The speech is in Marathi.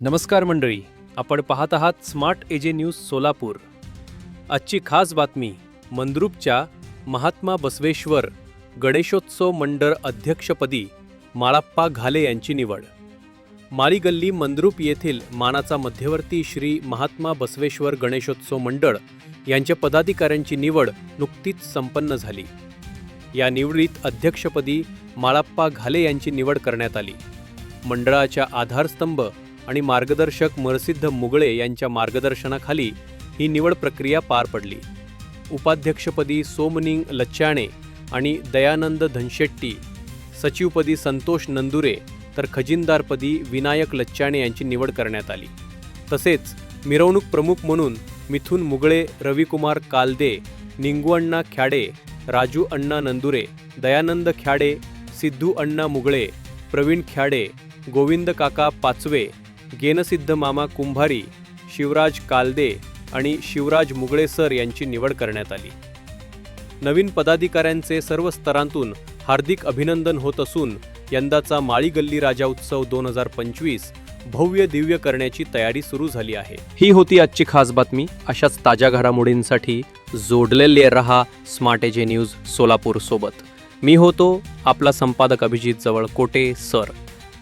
नमस्कार मंडळी आपण पाहत आहात स्मार्ट एजे न्यूज सोलापूर. आजची खास बातमी मंद्रुपच्या महात्मा बसवेश्वर गणेशोत्सव मंडळ अध्यक्षपदी माळाप्पा घाले यांची निवड. माळीगल्ली मंद्रूप मंद्रुप येथील मानाचा मध्यवर्ती श्री महात्मा बसवेश्वर गणेशोत्सव मंडळ यांच्या पदाधिकाऱ्यांची निवड नुकतीच संपन्न झाली. या निवडीत अध्यक्षपदी माळाप्पा घाले यांची निवड करण्यात आली. मंडळाच्या आधारस्तंभ आणि मार्गदर्शक मरसिद्ध मुगळे यांच्या मार्गदर्शनाखाली ही निवड प्रक्रिया पार पडली. उपाध्यक्षपदी सोमनिंग लच्चाणे आणि दयानंद धनशेट्टी सचिवपदी संतोष नंदुरे तर खजिनदारपदी विनायक लच्चाणे यांची निवड करण्यात आली. तसेच मिरवणूक प्रमुख म्हणून मिथुन मुगळे रविकुमार कालदे निंगू अण्णा ख्याडे राजू अण्णा नंदुरे दयानंद ख्याडे सिद्धू अण्णा मुगळे प्रवीण ख्याडे गोविंद काका पाचवे गेनसिद्ध मामा कुंभारी शिवराज कालदे आणि शिवराज मुगळे सर यांची निवड करण्यात आली. नवीन पदाधिकाऱ्यांचे सर्व स्तरांतून हार्दिक अभिनंदन होत असून यंदाचा माळी गल्ली राजा उत्सव दोन हजार पंचवीस भव्य दिव्य करण्याची तयारी सुरू झाली आहे. ही होती आजची खास बातमी. अशाच ताज्या घडामोडींसाठी जोडलेले रहा स्मार्ट एजे न्यूज सोलापूर सोबत. मी होतो आपला संपादक अभिजित जवळ कोटे सर.